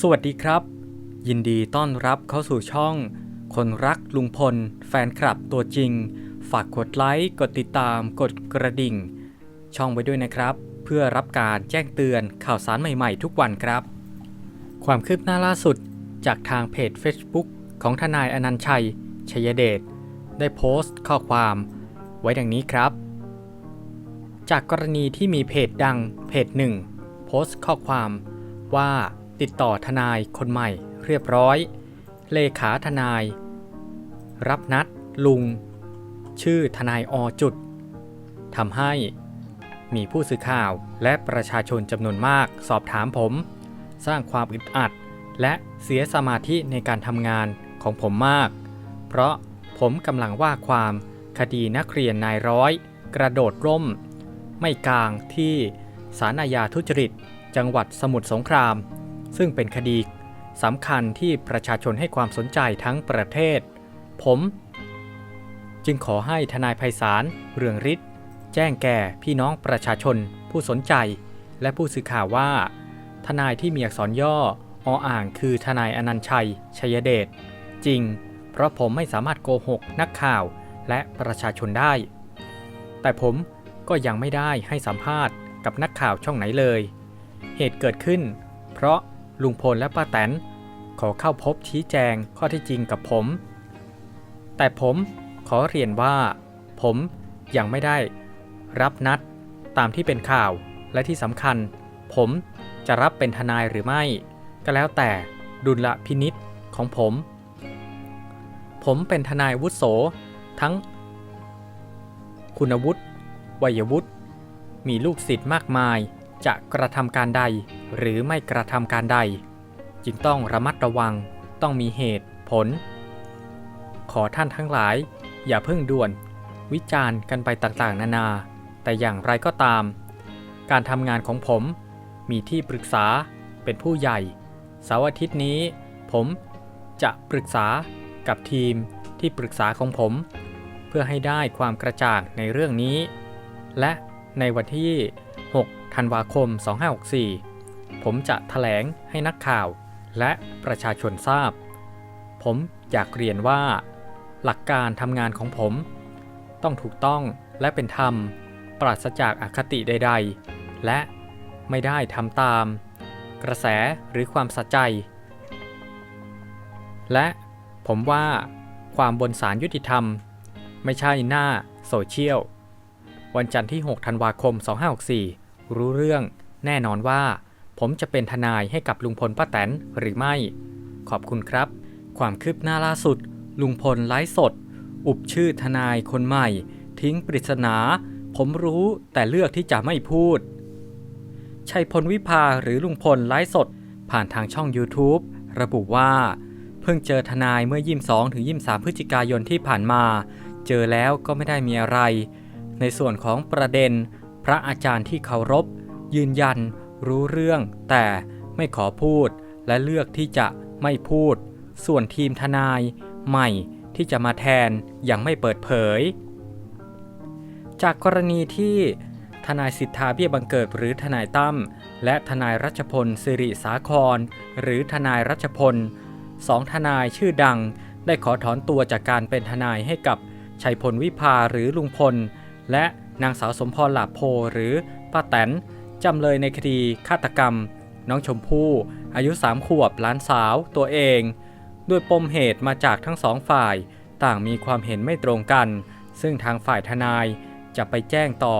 สวัสดีครับ ยินดีต้อนรับเข้าสู่ช่อง คนรักลุงพล แฟนคลับตัวจริง ฝากกดไลค์ กดติดตาม กดกระดิ่ง ช่องไว้ด้วยนะครับ เพื่อรับการแจ้งเตือนข่าวสารใหม่ๆ ทุกวันครับ ความคืบหน้าล่าสุดจากทางเพจ Facebook ของทนายอนันต์ชัย ชัยเดช ได้โพสต์ข้อความไว้ดังนี้ครับ จากกรณีที่มีเพจดังเพจหนึ่งโพสต์ข้อความว่า ติดต่อทนายคนใหม่เรียบร้อย เลขาทนาย รับนัดลุง ชื่อทนายอจุดทำให้มีผู้สื่อข่าวและประชาชนจำนวนมากสอบถามผม สร้างความอึดอัด และเสียสมาธิในการทำงานของผมมาก เพราะผมกำลังว่าความคดีนักเรียนนายร้อย กระโดดร่ม ไม่กลางที่ศาลอาญาทุจริต จังหวัดสมุทรสงคราม ซึ่งเป็นคดีสำคัญที่ประชาชนให้ความสนใจทั้งประเทศ ผม จึงขอให้ทนายไพศาลเรืองฤทธิ์แจ้งแก่พี่น้องประชาชน ผู้สนใจ และผู้สื่อข่าวว่า ทนายที่มีอักษรย่อออ่างคือทนายอนันชัย ชัยเดชจริง เพราะผมไม่สามารถโกหกนักข่าวและประชาชนได้ แต่ผมก็ยังไม่ได้ให้สัมภาษณ์กับนักข่าวช่องไหนเลย เหตุเกิดขึ้น เพราะ ลุงพลและป้าแตนขอเข้าพบชี้แจงข้อที่จริงกับผม แต่ผมขอเรียนว่า ผมยังไม่ได้รับนัดตามที่เป็นข่าวและที่สำคัญ ผมจะรับเป็นทนายหรือไม่ ก็แล้วแต่ดุลพินิษของผม ผมเป็นทนายวุฒโสทั้ง คุณวุฒิวัยวุฒิมีลูกศิษย์มากมายจะกระทำการใด หรือไม่กระทำการใด จึงต้องระมัดระวังต้องมีเหตุผล ขอท่านทั้งหลาย อย่าเพิ่งด่วน วิจารณ์กันไปต่างๆ นานา แต่อย่างไรก็ตาม การทำงานของผม มีที่ปรึกษาเป็นผู้ใหญ่เสาร์อาทิตย์นี้ ผมจะปรึกษากับทีมที่ปรึกษาของผม เพื่อให้ได้ความกระจ่างในเรื่องนี้ และในวันที่ 6 ธันวาคม 2564 ผมจะแถลงให้นักข่าวและประชาชนทราบ ผมอยากเรียนว่า หลักการทำงานของผม ต้องถูกต้องและเป็นธรรม ปราศจากอคติใด ๆ และไม่ได้ทำตาม กระแสหรือความสัจใจ และผมว่าความบนสารยุติธรรม ไม่ใช่หน้าโซเชียล วันจันทร์ที่ 6 ธันวาคม 2564 รู้เรื่องแน่นอนว่า ผมจะเป็นทนายให้กับลุงพลป้าแตนหรือไม่ ขอบคุณครับ ความคืบหน้าล่าสุด ลุงพลไลฟ์สด อุบชื่อทนายคนใหม่ ทิ้งปริศนา ผมรู้แต่เลือกที่จะไม่พูด ชัยพลวิภาหรือลุงพลไลฟ์สด ผ่านทางช่อง YouTube ระบุว่า เพิ่งเจอทนายเมื่อ 22ถึง23 พฤศจิกายนที่ผ่านมา เจอแล้วก็ไม่ได้มีอะไร ในส่วนของประเด็น พระอาจารย์ที่เคารพ ยืนยัน รู้เรื่องแต่ไม่ขอพูดและเลือกที่จะไม่พูด ส่วนทีมทนายใหม่ที่จะมาแทนยังไม่เปิดเผย จากกรณีที่ทนายสิทธาเบี้ยบังเกิดหรือทนายตั้มและทนายรัชพลสิริสาคร หรือทนายรัชพลสองทนายชื่อดัง ได้ขอถอนตัวจากการเป็นทนายให้กับชัยพลวิภาหรือลุงพล และนางสาวสมพรหลาโพหรือป้าแตน จำเลยในคดีฆาตกรรม น้องชมพู่ อายุสามขวบหลานสาวตัวเอง ด้วยปมเหตุมาจากทั้งสองฝ่าย ต่างมีความเห็นไม่ตรงกัน ซึ่งทางฝ่ายทนายจะไปแจ้งต่อ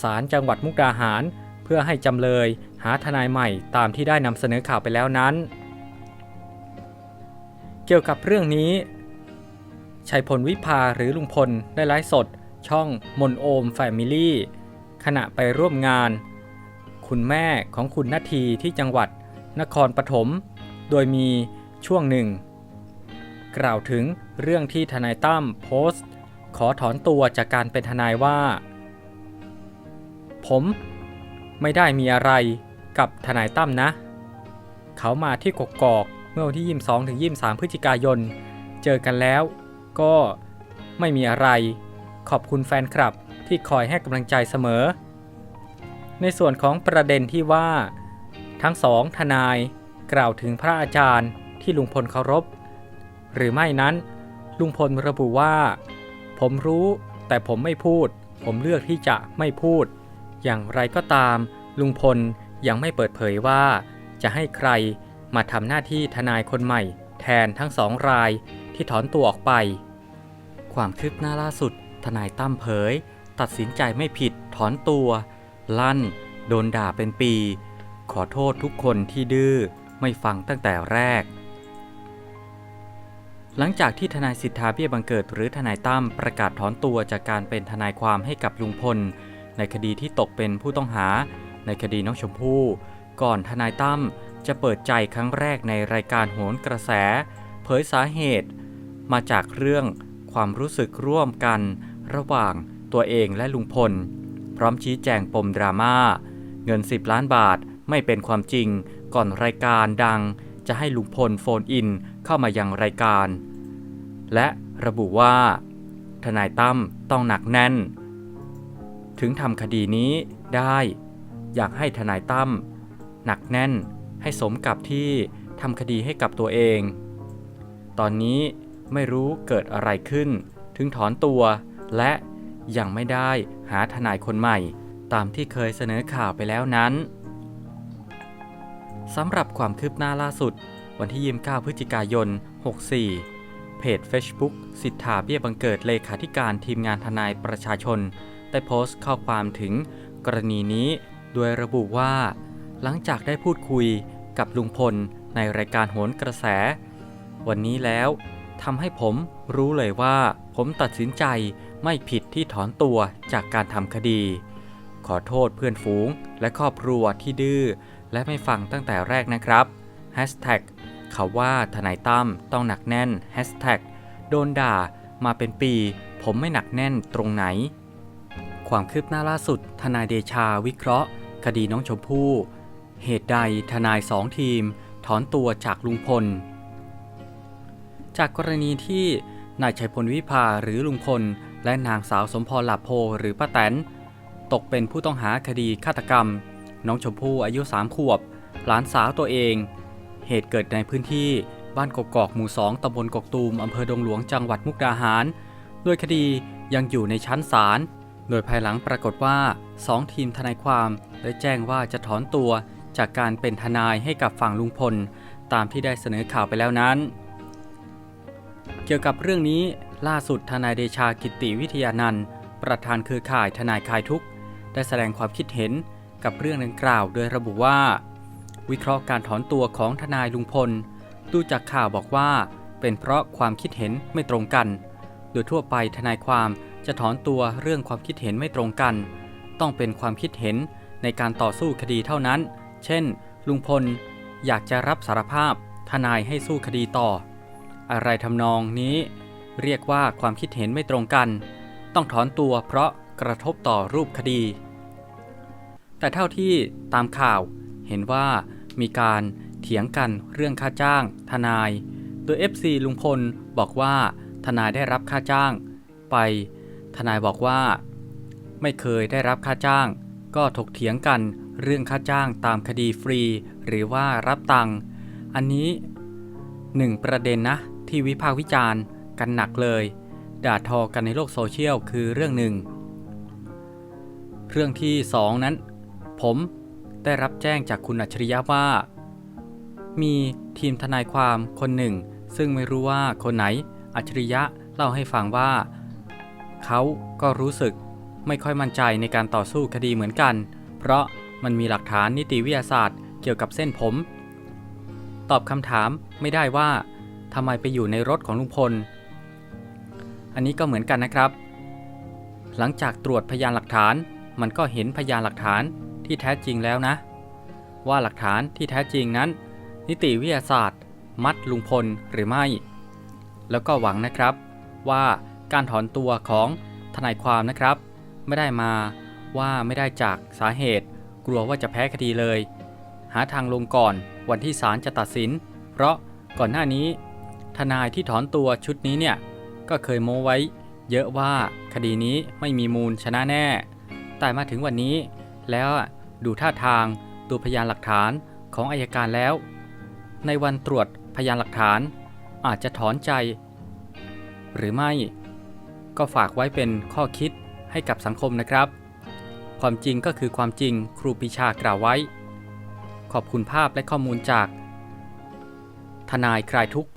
ศาลจังหวัดมุกดาหาร เพื่อให้จำเลยหาทนายใหม่ตามที่ได้นำเสนอข่าวไปแล้วนั้น เกี่ยวกับเรื่องนี้ชัยพลวิภาหรือลุงพลได้ไลฟ์สด ช่องมนโอมแฟมิลี่ขณะไปร่วมงาน คุณแม่ของคุณนาทีที่จังหวัดนครปฐม โดยมีช่วงหนึ่ง กล่าวถึงเรื่องที่ทนายตั้มโพสต์ ขอถอนตัวจากการเป็นทนายว่า ผมไม่ได้มีอะไรกับทนายตั้มนะ เขามาที่กกอกเมื่อวันที่ 22ถึง23 พฤศจิกายน เจอกันแล้ว ก็ไม่มีอะไร ขอบคุณแฟนคลับที่คอยให้กำลังใจเสมอ ในส่วนของประเด็นที่ว่า ทั้งสองทนายกล่าวถึงพระอาจารย์ที่ลุงพลเคารพ หรือไม่นั้น ลุงพลระบุว่า ผมรู้แต่ผมไม่พูด ผมเลือกที่จะไม่พูด อย่างไรก็ตาม ลุงพลยังไม่เปิดเผยว่า จะให้ใครมาทำหน้าที่ทนายคนใหม่ แทนทั้งสองรายที่ถอนตัวออกไป ความคืบหน้าล่าสุด ทนายตั้มเผย ตัดสินใจไม่ผิดถอนตัว ลั่น โดนด่าเป็นปี ขอโทษทุกคนที่ดื้อไม่ฟังตั้งแต่แรก หลังจากที่ทนายสิทธาเบี้ยบังเกิดหรือทนายตั้มประกาศถอนตัวจากการเป็นทนายความให้กับลุงพล ในคดีที่ตกเป็นผู้ต้องหา ในคดีน้องชมพู่ก่อนทนายตั้มจะเปิดใจครั้งแรกในรายการโหนกระแส เผยสาเหตุ มาจากเรื่องความรู้สึกร่วมกัน ระหว่างตัวเองและลุงพล ร้อมชี้แจงปมดราม่าเงิน 10 ล้านบาทไม่เป็นความจริง ก่อนรายการดัง จะให้ลุงพลโฟนอินเข้ามายังรายการ และระบุว่า ทนายตั้มต้องหนักแน่น ถึงทำคดีนี้ได้ อยากให้ทนายตั้มหนักแน่น ให้สมกับที่ทำคดีให้กับตัวเอง ตอนนี้ไม่รู้เกิดอะไรขึ้น ถึงถอนตัวและยังไม่ได้ หาทนายคนใหม่ ตามที่เคยเสนอข่าวไปแล้วนั้นสำหรับความคืบหน้าล่าสุด วันที่ 29 พฤศจิกายน 64 เพจ Facebook สิทธาเบี้ยบังเกิดเลขาธิการทีมงานทนายประชาชน ได้โพสต์ข้อความถึงกรณีนี้ โดยระบุว่า หลังจากได้พูดคุยกับลุงพลในรายการโหนกระแส วันนี้แล้วทำให้ผมรู้เลยว่าผมตัดสินใจ ไม่ผิดที่ถอนตัวจากการทำคดี ขอโทษเพื่อนฝูงและครอบครัวที่ดื้อและไม่ฟังตั้งแต่แรกนะครับ Hashtag เขาว่าทนายตั้มต้องหนักแน่น Hashtag โดนด่ามาเป็นปี ผมไม่หนักแน่นตรงไหน ความคืบหน้าล่าสุด ทนายเดชาวิเคราะห์ คดีน้องชมพู่เหตุใดทนายสองทีม ถอนตัวจากลุงพล จากกรณีที่นายชัยพลวิภาหรือลุงพล และนางสาวสมพรหลับโพหรือป้าแตน ตกเป็นผู้ต้องหาคดีฆาตกรรม น้องชมพู่อายุ3ขวบ หลานสาวตัวเอง เหตุเกิดในพื้นที่บ้านกกอกหมู่2ตำบลกกตูมอำเภอดงหลวงจังหวัดมุกดาหารโดยคดียังอยู่ในชั้นศาล โดยภายหลังปรากฏว่า 2 ทีมทนายความได้แจ้งว่าจะถอนตัวจากการเป็นทนายให้กับฝั่งลุงพล ตามที่ได้เสนอข่าวไปแล้วนั้น เกี่ยวกับเรื่องนี้ ล่าสุดทนายเดชากิติวิทยานันท์ประธานเครือข่ายทนายคลายทุกข์ ได้แสดงความคิดเห็นกับเรื่องดังกล่าวโดยระบุว่า วิเคราะห์การถอนตัวของทนายลุงพล ดูจากข่าวบอกว่า เป็นเพราะความคิดเห็นไม่ตรงกัน โดยทั่วไปทนายความจะถอนตัวเรื่องความคิดเห็นไม่ตรงกัน ต้องเป็นความคิดเห็นในการต่อสู้คดีเท่านั้น เช่น ลุงพลอยากจะรับสารภาพทนายให้สู้คดีต่อ อะไรทำนองนี้ เรียกว่าความคิดเห็นไม่ตรงกัน ต้องถอนตัวเพราะกระทบต่อรูปคดี แต่เท่าที่ตามข่าวเห็นว่ามีการเถียงกันเรื่องค่าจ้าง ทนาย โดย FC ลุงพลบอกว่าทนายได้รับค่าจ้าง ไป ทนายบอกว่า ไม่เคยได้รับค่าจ้าง ก็ถกเถียงกันเรื่องค่าจ้างตามคดีฟรี หรือว่ารับตังค์อันนี้หนึ่งประเด็นนะที่วิพากษ์วิจารณ์ กันหนักเลย ด่าทอกันในโลกโซเชียลคือเรื่องหนึ่ง เรื่องที่สองนั้น ผมได้รับแจ้งจากคุณอัจฉริยะว่า มีทีมทนายความคนหนึ่ง ซึ่งไม่รู้ว่าคนไหนอัจฉริยะเล่าให้ฟังว่า เขาก็รู้สึกไม่ค่อยมั่นใจในการต่อสู้คดีเหมือนกัน เพราะมันมีหลักฐานนิติวิทยาศาสตร์เกี่ยวกับเส้นผม ตอบคำถามไม่ได้ว่าทำไมไปอยู่ในรถของลุงพล อันนี้ก็เหมือนกันนะครับ หลังจากตรวจพยานหลักฐาน มันก็เห็นพยานหลักฐานที่แท้จริงแล้วนะ ว่าหลักฐานที่แท้จริงนั้น นิติวิทยาศาสตร์ มัดลุงพลหรือไม่ แล้วก็หวังนะครับว่าการถอนตัวของทนายความนะครับ ไม่ได้มาว่าไม่ได้จากสาเหตุ กลัวว่าจะแพ้คดีเลย หาทางลงก่อนวันที่ศาลจะตัดสิน เพราะก่อนหน้านี้ ทนายที่ถอนตัวชุดนี้เนี่ย ก็เคยโม้ไว้ เยอะว่าคดีนี้ไม่มีมูลชนะแน่ แต่มาถึงวันนี้ แล้วดูท่าทางดูพยานหลักฐานของอายการแล้ว ในวันตรวจพยานหลักฐานอาจจะถอนใจ หรือไม่ ก็ฝากไว้เป็นข้อคิดให้กับสังคมนะครับ ความจริงก็คือความจริงครูปีชากล่าวไว้ ขอบคุณภาพและข้อมูลจาก ทนายคลายทุกข์